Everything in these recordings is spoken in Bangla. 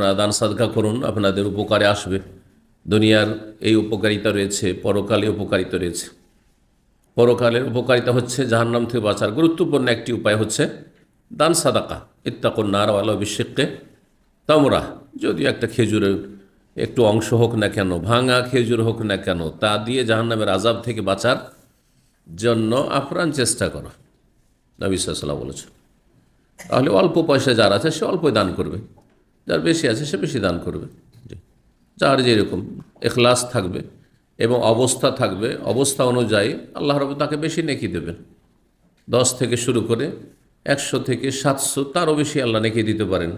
আপনারা দান সাদকা করুন, আপনাদের উপকারে আসবে। দুনিয়ার এই উপকারিতা রয়েছে, পরকালে উপকারিতা রয়েছে। পরকালের উপকারিতা হচ্ছে জাহান্নাম থেকে বাঁচার। গুরুত্বপূর্ণ একটি উপায় হচ্ছে দান সাদাকা, ইত্তাকুন নারওয়ালা অভিষেককে তামরা। যদি একটা খেজুরের একটু অংশ হোক না কেন, ভাঙা খেজুর হোক না কেন, তা দিয়ে জাহান্নামের আজাব থেকে বাঁচার জন্য আপ্রাণ চেষ্টা করো। নবী বলেছে তাহলে অল্প পয়সা যার আছে, সে অল্পই দান করবে। যার বেশি আছে সে বেশি দান করবে। যার যেরকম এখলাস থাকবে এবং অবস্থা থাকবে, অবস্থা অনুযায়ী আল্লাহ রব তাকে বেশি নেকি দেবেন। দশ থেকে শুরু করে একশো থেকে সাতশো, তারও বেশি আল্লাহ নেকি দিতে পারেন।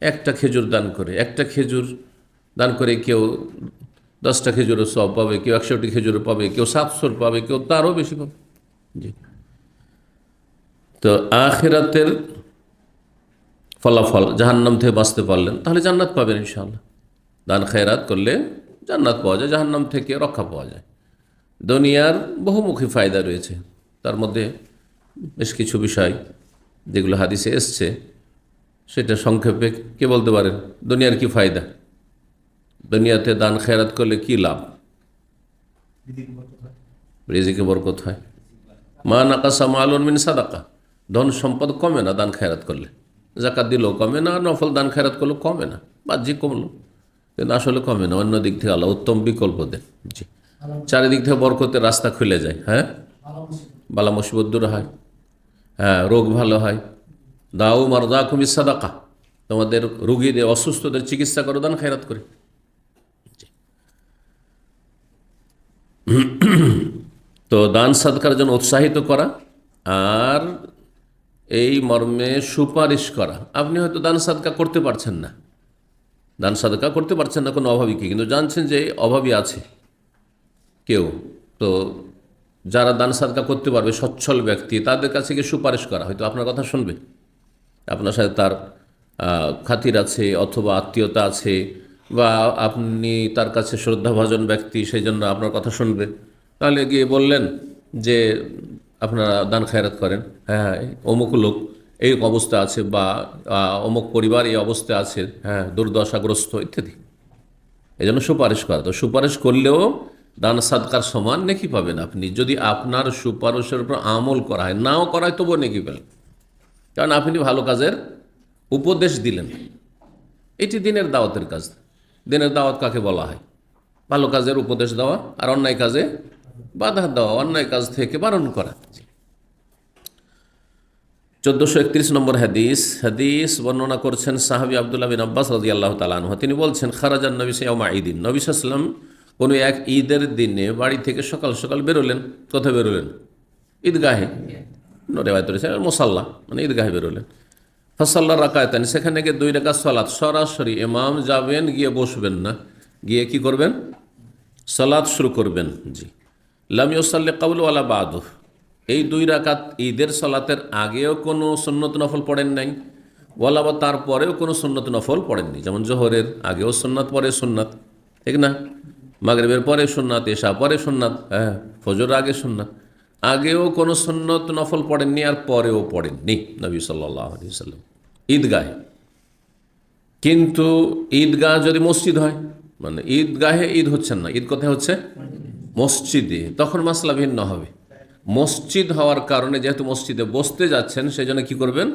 একটা খেজুর দান করে, একটা খেজুর দান করে কেউ দশটা খেজুরও সব পাবে, কেউ একশোটি খেজুরও পাবে, কেউ সাতশোর পাবে, কেউ তারও বেশি পাবে। জি। তো আখেরাতের ফলাফল জাহান্নাম থেকে বাঁচতে পারলেন, তাহলে জান্নাত পাবেন ইনশাআল্লাহ। দান খেরাত করলে জান্নাত পাওয়া যায়, জাহান্নাম থেকে রক্ষা পাওয়া যায়। দুনিয়ার বহুমুখী ফায়দা রয়েছে। তার মধ্যে বেশ কিছু বিষয় যেগুলো হাদিসে এসছে, সেটা সংক্ষেপে কে বলতে পারেন? দুনিয়ার কি ফায়দা? দুনিয়াতে দান খেরাত করলে কি লাভ? রেজিকে বরকত হয়। মা নাকাসা মালুন মিন সাদাকা। ধন সম্পদ কমে না দান খেরাত করলে। জাকাত দিলেও কমে না নফল দান খেরাত করলেও কমে না। বাহ্যিক কমলো। কিন্তু আসলে কমে না, অন্য দিক থেকে আল্লাহ উত্তম বিকল্প দেন। জি। চারিদিক থেকে বরকতের রাস্তা খুলে যায় হ্যাঁ? বালা মুসিবত দূর হয় হ্যাঁ রোগ ভালো হয়। দাও মারদা কুমি সাদাকা। তোমাদের রুগীদের, অসুস্থদের চিকিৎসা করো, দান খেরাত করে। তো দান সাদকার জন্য উৎসাহিত করা, আর এই মর্মে সুপারিশ করা। আপনি হয়তো দান সাদকা করতে পারছেন না। দান সাদকা করতে পারছেন না কোনো অভাবীকে, কিন্তু জানছেন যে অভাবী আছে কেউ। তো যারা দান সাদকা করতে পারবে, সচ্ছল ব্যক্তি, তাদের কাছে গিয়ে সুপারিশ করা, হয়তো আপনার কথা শুনবে। আপনার সাথে তার খাতির আছে অথবা আত্মীয়তা আছে, বা আপনি তার কাছে শ্রদ্ধাভাজন ব্যক্তি, সেই জন্য আপনার কথা শুনবে। তাহলে গিয়ে বললেন যে আপনারা দান খায়রাত করেন। হ্যাঁ হ্যাঁ অমুক লোক এই অবস্থা আছে বা অমুক পরিবার এই অবস্থা আছে হ্যাঁ দুর্দশাগ্রস্ত ইত্যাদি। এই জন্য সুপারিশ করা। তো সুপারিশ করলেও দান সাদকার সমান নেকি পাবেন আপনি। যদি আপনার সুপারিশের উপর আমল করা হয়, নাও করায় তবুও নেকি পেলেন। কারণ আপনি ভালো কাজের উপদেশ দিলেন। এটি দিনের দাওয়াতের কাজ। দিনের দাওয়াত কাকে বলা হয়? ভালো কাজের উপদেশ দেওয়া আর অন্যায় কাজে বাধা দেওয়া, অন্যায় কাজ থেকে বারণ করা। চোদ্দোশো একত্রিশ নম্বর হাদিস হাদিস বর্ণনা করছেন সাহাবি আবদুল্লাহ বিন আব্বাস রাজি আল্লাহ তালানহ তিনি বলছেন, খারাজান নবী সাইমা ঈদিন। নবী সাল্লাম কোনো এক ঈদের দিনে বাড়ি থেকে সকাল সকাল বেরোলেন। কোথায় বেরোলেন? ঈদগাহে। রেওয়ায়ত রয়েছে, মোসাল্লা মানে ঈদগাহে বেরোলেন। ফসাল্লা রাকায়তান, সেখানে গিয়ে দুই রেখা সলাৎ সরাসরি ইমাম যাবেন, গিয়ে বসবেন না। গিয়ে কি করবেন? সলাৎ শুরু করবেন, জি। লামিউসাল্লি কাবুল ওয়ালা বাদু এই দুই রাকাত ঈদের সলাতের আগেও কোনো সুন্নত নফল পড়েন নাই, ওয়ালা বা তারপরেও কোনো সুন্নত নফল পড়েননি যেমন জোহরের আগেও সুন্নাত, পরে সুন্নাত, ঠিক না? মাগরেবের পরে সুন্নাত এশা পরে সুন্নাত হ্যাঁ ফজর আগে সুন্নাত। আগেও কোনো সুন্নত নফল পড়েননি আর পরেও পড়েননি নবী সাল্লাহ আলি সাল্লাম ঈদগাহে। কিন্তু ঈদগাহ যদি মসজিদ হয় মানে ঈদগাহে ঈদ হচ্ছেন না, ঈদ কোথায় হচ্ছে? মসজিদে, তখন মাসলা ভিন্ন হবে। মসজিদ হওয়ার কারণে যেহেতু মসজিদে বসতে যাচ্ছেন সেই জন্য কী করবেন?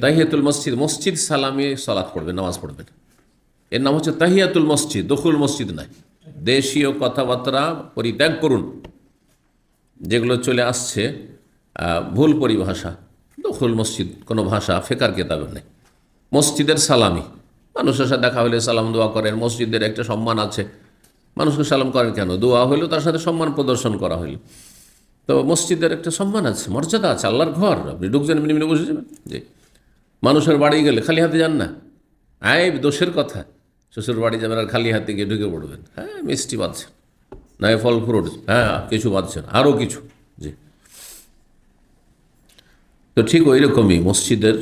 তাহিয়াতুল মসজিদ মসজিদ সালামে সলাৎ পড়বেন, নামাজ পড়বেন। এর নাম হচ্ছে তাহিয়াতুল মসজিদ, দখুল মসজিদ নাই দেশীয় কথাবার্তা পরিত্যাগ করুন। যেগুলো চলে আসছে ভুল পরিভাষা। দখুল মসজিদ, কোনো ভাষা, ফেকার কেতাবে নেই। মসজিদের সালামি। মানুষের সাথে দেখা হলে সালাম দোয়া করেন, মসজিদের একটা সম্মান আছে। মানুষকে সালাম করেন কেন? দোয়া হইলেও তার সাথে সম্মান প্রদর্শন করা হইল। তো মসজিদের একটা সম্মান আছে, মর্যাদা আছে, আল্লাহর ঘর। আপনি ঢুকছেন এমনি এমনি বসে যাবেন? যে মানুষের বাড়ি গেলে খালি হাতে যান না। আয় দোষের কথা, শ্বশুর বাড়ি যাবেন আর খালি হাতে গিয়ে ঢুকে পড়বেন। হ্যাঁ মিষ্টি বাঁধছেন। নয় ফল ফ্রুট হ্যাঁ কিছু বাঁধছেন আরও কিছু। জি। তো ঠিক ওই রকমই মসজিদের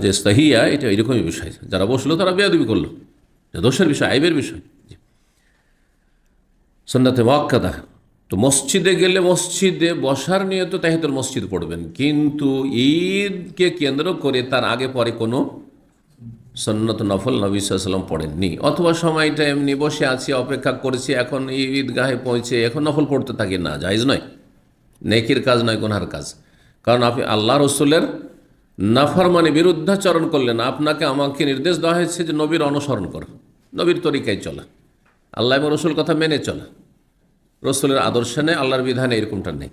যে স্তাহিয়া এটা এইরকমই বিষয়। যারা বসল তারা বেয়াদবি করল। দোষের বিষয়, আইবের বিষয়। সন্ন্যাতে মক্কাদা তো মসজিদে গেলে মসজিদে বসার নিয়ে তো তাহিতুল মসজিদ পড়বেন। কিন্তু ঈদকে কেন্দ্র করে তার আগে পরে কোনো সন্নত নফল নবী সাল্লাম পড়েননি। অথবা সময়টা এমনি বসে আছি, অপেক্ষা করছি, এখন ঈদগাহে পৌঁছে এখন নফল পড়তে থাকি। না, জায়জ নয়। নেকির কাজ নয়, গুনহার কাজ। কারণ আপনি আল্লাহ রসুলের নাফার মানে বিরুদ্ধাচরণ করলেন। আপনাকে আমাকে নির্দেশ দেওয়া হয়েছে যে নবীর অনুসরণ কর। নবীর তরিকায় চলা। আল্লাহ রসুল কথা মেনে চলা। রসুলের আদর্শে নেই আল্লাহর বিধানে এরকমটা নেই।